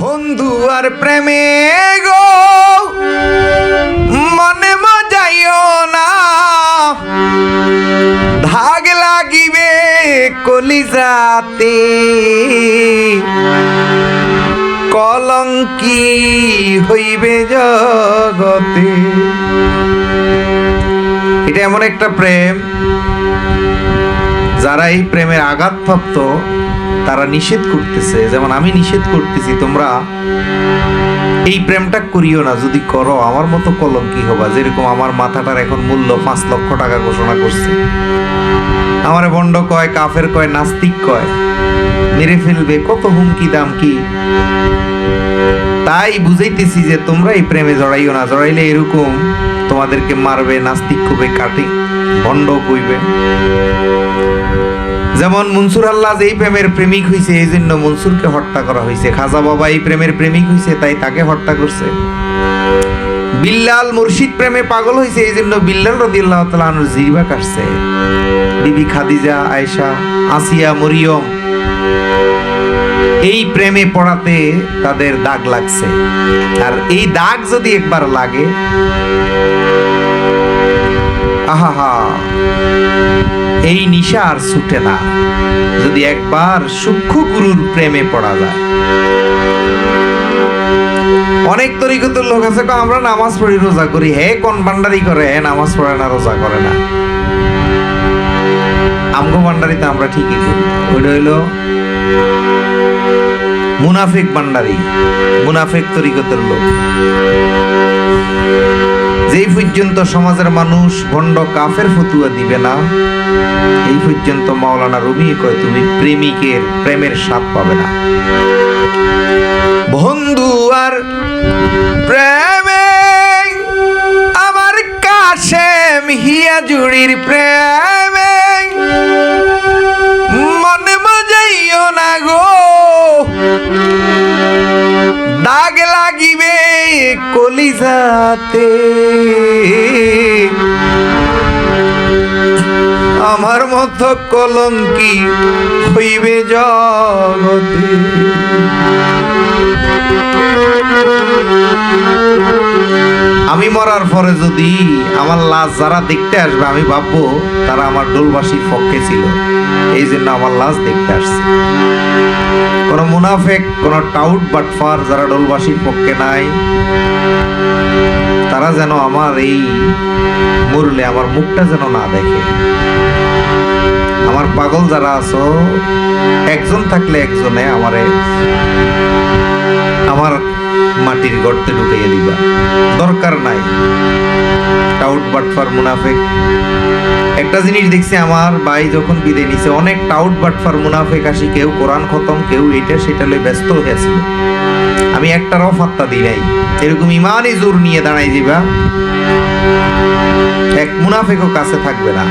বন্ধু আর প্রেমে গো, মনে মজাইও না। ধাগ লাগিবে কলিজাতে। কলঙ্কি হইবে জগতে। এটা এমন একটা প্রেম, যারা এই প্রেমের আঘাতপ্রাপ্ত তারা নিষেধ করতেছে। যেমন আমি নিষেধ করতেছি, তোমরা এই প্রেমটা করিও না, যদি করো, আমার মতো কলঙ্কি হবা? যেরকম আমার মাথাটার এখন মূল্য পাঁচ লক্ষ টাকা ঘোষণা করছে। আমার বন্ড কয়, কাফের কয়, নাস্তিক কয়, মেরে ফেলবে, কত হুমকি দাম কি তাই বুঝাইতেছি যে তোমরা এই প্রেমে জড়াইও না, জড়াইলে এরকম তোমাদেরকে মারবে, নাস্তিক কবে কাটে ভণ্ড কইবে যেমন মনসুর আল্লাহ এই প্রেমের প্রেমিক হইছে, এই জন্য মনসুরকে হত্যা করা হয়েছে খাজা বাবা এই প্রেমের প্রেমিক হইছে, তাই তাকে হত্যা করছে। বিল্লাল মুর্শিদ প্রেমে পাগল হয়েছে এই জন্য বিল্লাল রদিয়াল্লাহ তাআলা আনুর জিরবা কাটছে। বিবি খাদিজা, আয়েশা, আসিয়া, মরিয়ম, এই প্রেমে পড়াতে তাদের দাগ লাগছে। আর এই দাগ যদি একবার লাগে আহা এই নিশা আর ছুটে না। যদি একবার সূক্ষ্ম গুরুর প্রেমে পড়া যায়। অনেক তরিকত লোক আছে আমরা নামাজ পড়ি, রোজা করি। হে, কোন ভান্ডারি করে? হে, নামাজ পড়ে না, রোজা করে না। আমগো বান্ডারিতে আমরা ঠিকই করি। ওইটা হইল মুনাফিক ভান্ডারি মুনাফিক তরিকতের লোক। যেই পর্যন্ত সমাজের মানুষ ভণ্ড কাফের ফতুয়া দিবে না, এই পর্যন্ত মাওলানা রবি কয়, তুমি প্রেমিকের প্রেমের স্বাদ পাবে না। বন্ধু আর প্রেমে আমার কাশেম হিয়া জুড়ির প্রেমে। কলিজাতে। আমার মতো কলঙ্কি হইবে জগতে। আমি মরার পরে যদি আমার লাশ যারা দেখতে আসবে, আমি ভাববো তারা আমার ডোলবাসীর পক্ষে ছিল। এই জন্য আমার লাশ দেখতে আসছে। কোন মুনাফেক, কোন টাউট বাটফার যারা ডোলবাসীর পক্ষে নাই, তারা যেন আমার এই মরলে আমার মুখটা যেন না দেখে। আমার পাগল যারা আছো, একজন থাকলে একজনে আমারে আমার মাটির গর্তে ঢুকাইয়া দিবা। দরকার নাই। টাউট বাটফার মুনাফেক। একটা জিনিস দেখছি আমার ভাই যখন বিদায় নিছে অনেক টাউট বাটফার মুনাফেক আসি, কেউ কোরআন খতম, কেউ এটা সেটা লই ব্যস্ত হয়েছিল আমি একটারও ফাত্তা দিই নাই। এরকম ইমানই জোর নিয়ে দাঁড়াই দিবা, এক মুনাফেকও কাছে থাকবে না।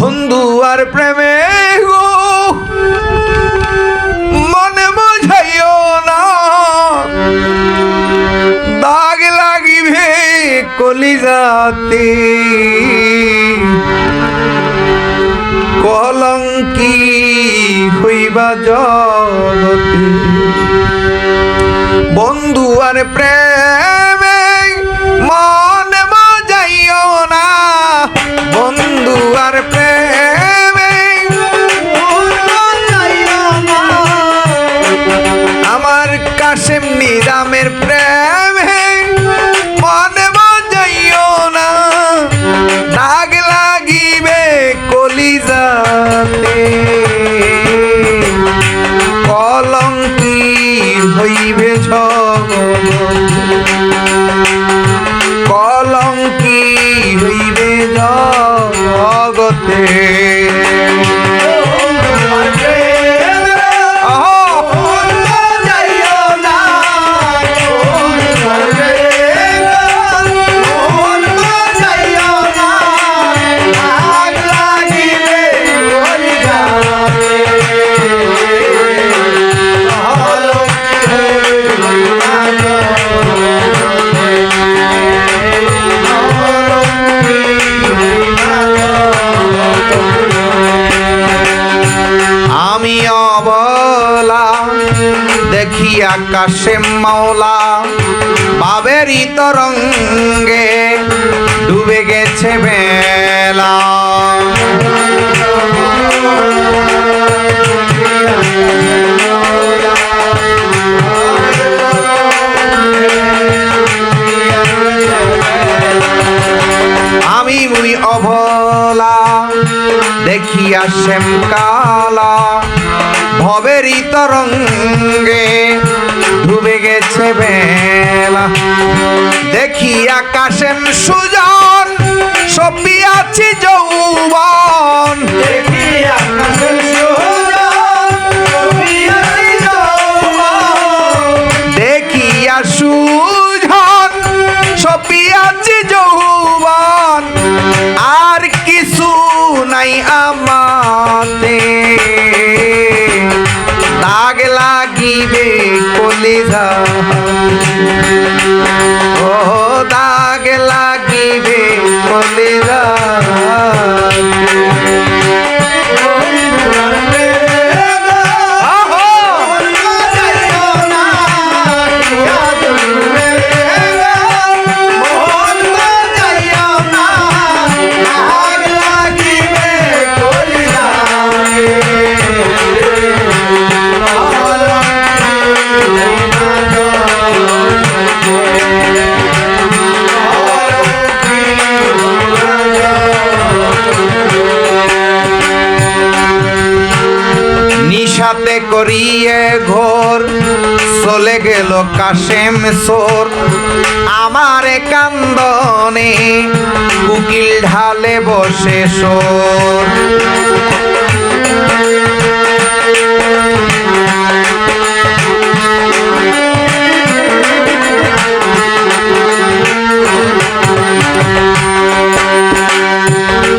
বন্ধু আর প্রেমে কলিজাতে কলঙ্কি হইবা জগতে। বন্ধু আর প্রেমে আকাশে মাওলা, বাবেরই তরঙ্গে ডুবে গেছে বেলা। আমি মুই অভলা দেখিয়া শ্যাম কালা ভবেরই তরঙ্গে গেছে বেলা। দেখি আকাশেন সুজন করিয়ে ঘোর, চলে গেল কাশেম সোর। আমার কান্দনে উকিল ঢালে বসে সোর।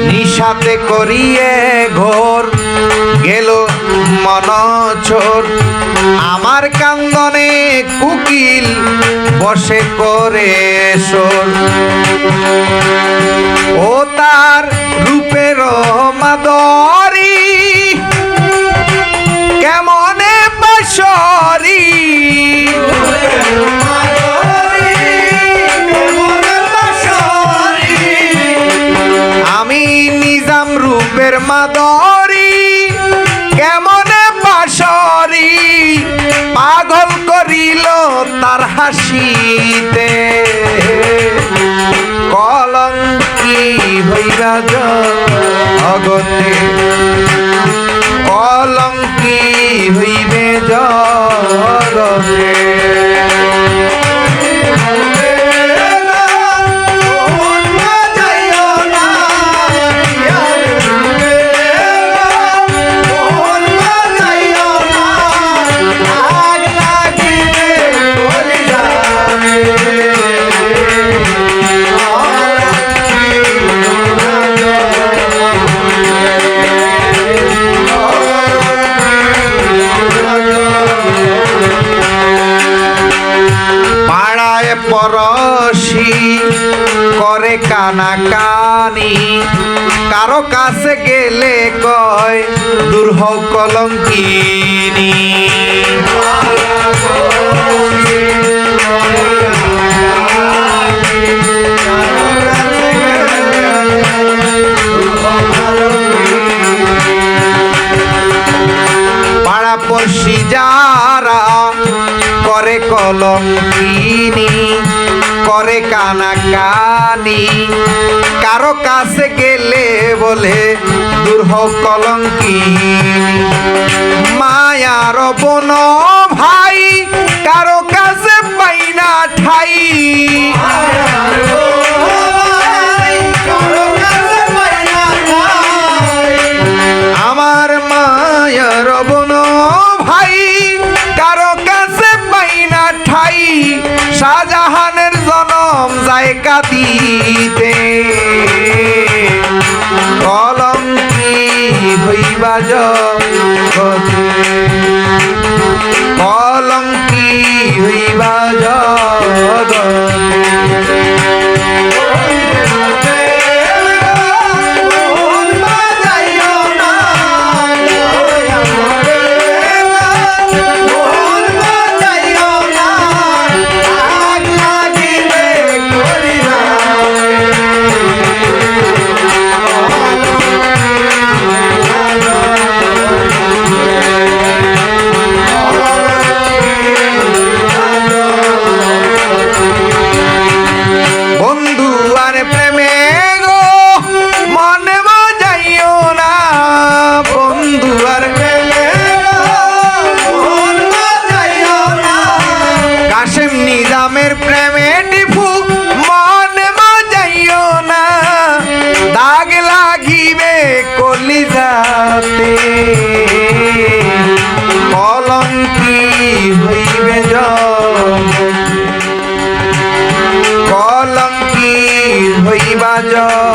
নিশাতে করিয়ে ঘোর, গেল মনছোর আমার কান্দনে কুকিল বসে করে সোর ও তার রূপের মাদরি কেমনে বাসরি? আমি নিজাম রূপের মাদরি তার হাসিতে। কলঙ্কি হইবা জগতে করে কানা কানি কারও কাছে গেলে কয় দুর্হ কলঙ্কিনী। পাড়া পড়শি যারা করে কলঙ্কিনী। করে কানা কানি কারও কাছে গেলে বলে দুর্হ কলঙ্কি মায়ার বোন ভাই, কারও কাছে পাই না ঠাই। কাঁদিতে। কলম কি হইবা জগতে কলম কি হইবা জগতে হাতে কলঙ্কি হইবে কলঙ্কি হইবা যায়